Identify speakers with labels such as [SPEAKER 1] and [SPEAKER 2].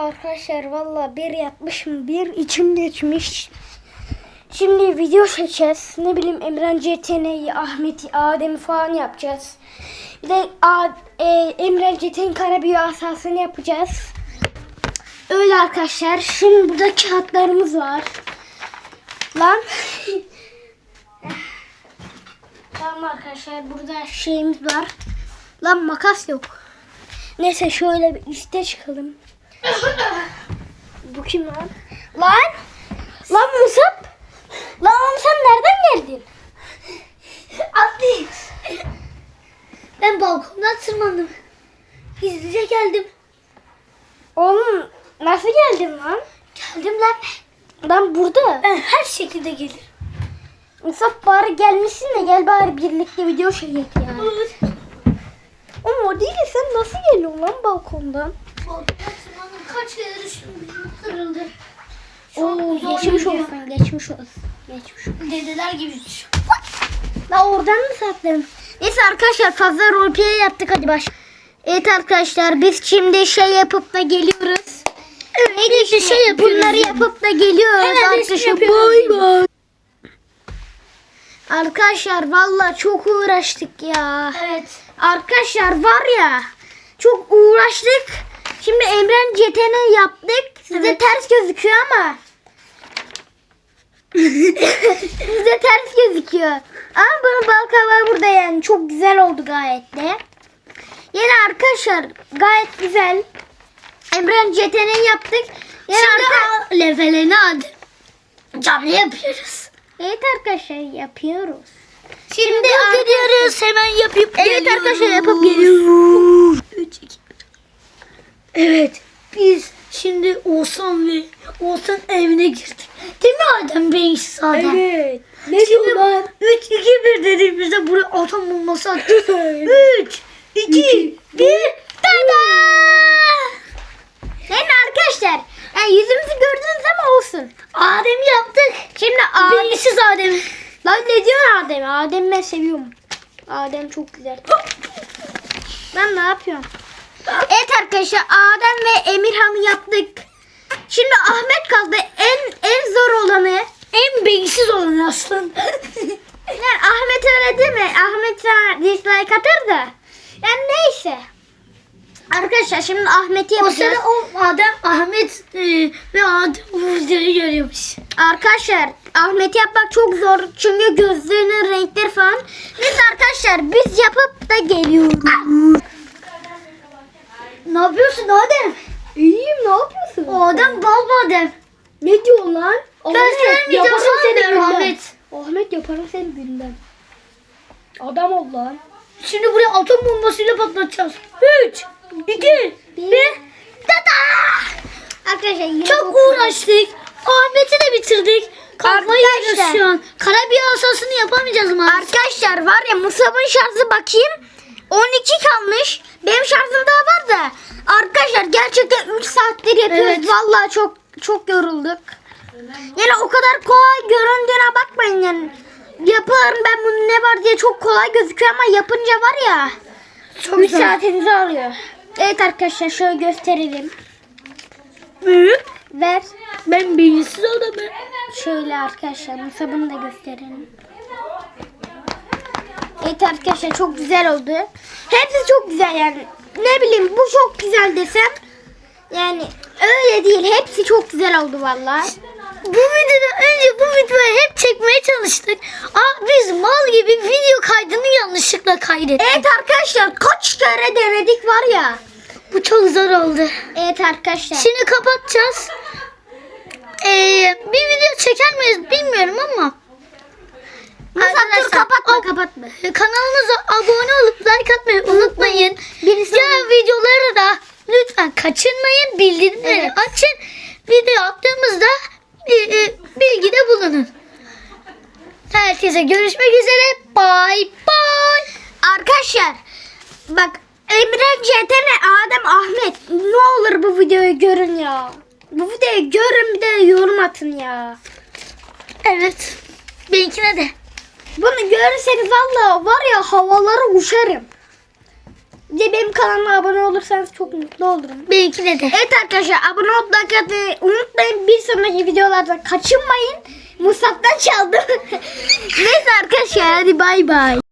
[SPEAKER 1] arkadaşlar valla bir yapmışım bir içim geçmiş. Şimdi video çekeceğiz. Ne bileyim Emren CTN'yi, Ahmet'i, Adem'i falan yapacağız. Bir de A, e, Emren CTN'in karabüyü asasını yapacağız. Öyle arkadaşlar. Şimdi burada kağıtlarımız var. Lan. tamam arkadaşlar burada şeyimiz var. Lan makas yok. Neyse şöyle bir üste çıkalım. Bu kim lan? Lan! Lan Musab! Lan oğlum sen nereden geldin?
[SPEAKER 2] Atlayayım. Ben balkondan tırmandım. Gizlice geldim.
[SPEAKER 1] Oğlum nasıl geldin lan?
[SPEAKER 2] Geldim lan.
[SPEAKER 1] Lan burada.
[SPEAKER 2] Ben her şekilde gelirim.
[SPEAKER 1] Musab bari gelmişsin de gel bari birlikte video çekek ya.
[SPEAKER 2] Olur.
[SPEAKER 1] Oğlum o değil de sen nasıl geliyorsun lan balkondan?
[SPEAKER 2] Balkondan. Kaç kere düştüm. Kırıldı.
[SPEAKER 1] Oo geçmiş olsun geçmiş olsun. Geçmiş olsun.
[SPEAKER 2] Dedeler gibi.
[SPEAKER 1] La oradan mı sakladın? Neyse arkadaşlar fazla roleplay yaptık hadi baş. Evet arkadaşlar biz şimdi şey yapıp da geliyoruz.
[SPEAKER 2] Evet, de
[SPEAKER 1] işte,
[SPEAKER 2] şey yapıyoruz
[SPEAKER 1] Bunları
[SPEAKER 2] ya.
[SPEAKER 1] yapıp da geliyoruz.
[SPEAKER 2] Resim
[SPEAKER 1] arkadaşlar. Bay bay. Arkadaşlar valla çok uğraştık ya.
[SPEAKER 2] Evet.
[SPEAKER 1] Arkadaşlar var ya çok uğraştık. Şimdi Emren CTN yaptık. Size
[SPEAKER 2] Evet.
[SPEAKER 1] ters gözüküyor ama. Size ters gözüküyor. Ama bunun bal kabağı burada yani. Çok güzel oldu gayet de. Yine arkadaşlar gayet güzel. Emren CTN yaptık. Arka...
[SPEAKER 2] Şimdi levelini aldım. Canlı yapıyoruz.
[SPEAKER 1] Evet arkadaşlar yapıyoruz.
[SPEAKER 2] Şimdi,
[SPEAKER 1] Şimdi
[SPEAKER 2] gidiyoruz. Hemen yapıp
[SPEAKER 1] Evet
[SPEAKER 2] geliyoruz.
[SPEAKER 1] arkadaşlar yapıp geliyoruz.
[SPEAKER 2] 3, 2, Evet. Biz şimdi Oğuzhan ve Oğuzhan evine girdik. Değil mi Adem?
[SPEAKER 1] Evet.
[SPEAKER 2] Şimdi 3, 2, 1 dediğimizde buraya atom bombası atacağız. 3, 2, 1.
[SPEAKER 1] Tada! Yani arkadaşlar yani yüzümüzü gördünüz ama olsun.
[SPEAKER 2] Adem yaptık.
[SPEAKER 1] Şimdi Adem...
[SPEAKER 2] Beysiz Adem.
[SPEAKER 1] Lan ne diyorsun Adem? Adem ben seviyorum. Adem çok güzel. Lan ne yapıyorsun? Evet arkadaşlar Adem ve Emirhan'ı yaptık. Şimdi Ahmet kaldı. En en zor olanı.
[SPEAKER 2] Beyinsiz olan aslında.
[SPEAKER 1] Yani Ahmet öyle değil mi? Ahmet sana dislike atar da. Yani neyse. Arkadaşlar şimdi Ahmet'i
[SPEAKER 2] o
[SPEAKER 1] yapacağız.
[SPEAKER 2] sırada o Adem, Ahmet e, ve Adem videoyu görüyormuş.
[SPEAKER 1] Arkadaşlar Ahmet'i yapmak çok zor çünkü gözlüğünün renkleri falan. Biz arkadaşlar biz yapıp da geliyoruz.
[SPEAKER 2] Ne yapıyorsun Adem?
[SPEAKER 1] İyiyim ne yapıyorsun?
[SPEAKER 2] O Adem bal Adem.
[SPEAKER 1] Ne diyorsun lan?
[SPEAKER 2] Göstermeyeceğim
[SPEAKER 1] yaparım seni günden.
[SPEAKER 2] Ahmet.
[SPEAKER 1] Ahmet yaparım seni günden. Adam ol lan.
[SPEAKER 2] Şimdi buraya atom bombasıyla patlatacağız. 3, 2, 1. Tada!
[SPEAKER 1] Arkadaşlar yine
[SPEAKER 2] Çok
[SPEAKER 1] bu-
[SPEAKER 2] uğraştık. Ahmet'i de bitirdik. Kafayı
[SPEAKER 1] Arkadaşlar.
[SPEAKER 2] şu an. Karabiye asasını yapamayacağız mı?
[SPEAKER 1] Arkadaşlar var ya Musab'ın şarjı bakayım. 12 kalmış. Benim şarjım daha var da. Arkadaşlar gerçekten 3 saattir yapıyoruz.
[SPEAKER 2] Evet.
[SPEAKER 1] Vallahi çok çok yorulduk. Yani o kadar kolay göründüğüne bakmayın yani. Yaparım ben bunu ne var diye çok kolay gözüküyor ama yapınca var ya.
[SPEAKER 2] Çok
[SPEAKER 1] 3
[SPEAKER 2] zor.
[SPEAKER 1] saatinizi alıyor. Evet arkadaşlar şöyle gösterelim.
[SPEAKER 2] Büyük.
[SPEAKER 1] Ver.
[SPEAKER 2] Ben beyinsiz adamım.
[SPEAKER 1] Şöyle arkadaşlar Musab'ını da gösterelim. Evet arkadaşlar çok güzel oldu. Hepsi çok güzel yani. Ne bileyim bu çok güzel desem. Yani öyle değil. Hepsi çok güzel oldu vallahi.
[SPEAKER 2] Bu videoda önce bu videoyu hep çekmeye çalıştık. Aa biz mal gibi video kaydını yanlışlıkla kaydettik.
[SPEAKER 1] Evet arkadaşlar kaç kere denedik var ya.
[SPEAKER 2] Bu çok zor oldu.
[SPEAKER 1] Evet arkadaşlar.
[SPEAKER 2] Şimdi kapatacağız. Ee, bir video çeker miyiz bilmiyorum ama. Arkadaşlar,
[SPEAKER 1] kapatma
[SPEAKER 2] ab-
[SPEAKER 1] kapatma.
[SPEAKER 2] Kanalımıza abone olup like atmayı unutmayın.
[SPEAKER 1] Birisi
[SPEAKER 2] Diğer videoları da lütfen kaçırmayın. Bildirimleri
[SPEAKER 1] Evet.
[SPEAKER 2] açın. Video attığımızda e, e, bilgide bulunun. Herkese görüşmek üzere. Bye bye.
[SPEAKER 1] Arkadaşlar bak Emre CTN Adem Ahmet ne olur bu videoyu görün ya. Bu videoyu görün bir de yorum atın ya.
[SPEAKER 2] Evet. Benimkine de.
[SPEAKER 1] Bunu görürseniz valla var ya havalara uçarım. Bir de benim kanalıma abone olursanız çok mutlu olurum.
[SPEAKER 2] Benimkine de.
[SPEAKER 1] Evet arkadaşlar abone atmayı unutmayın. Bir sonraki videolarda kaçınmayın. Musab'dan çaldım. Neyse arkadaşlar hadi bay bay.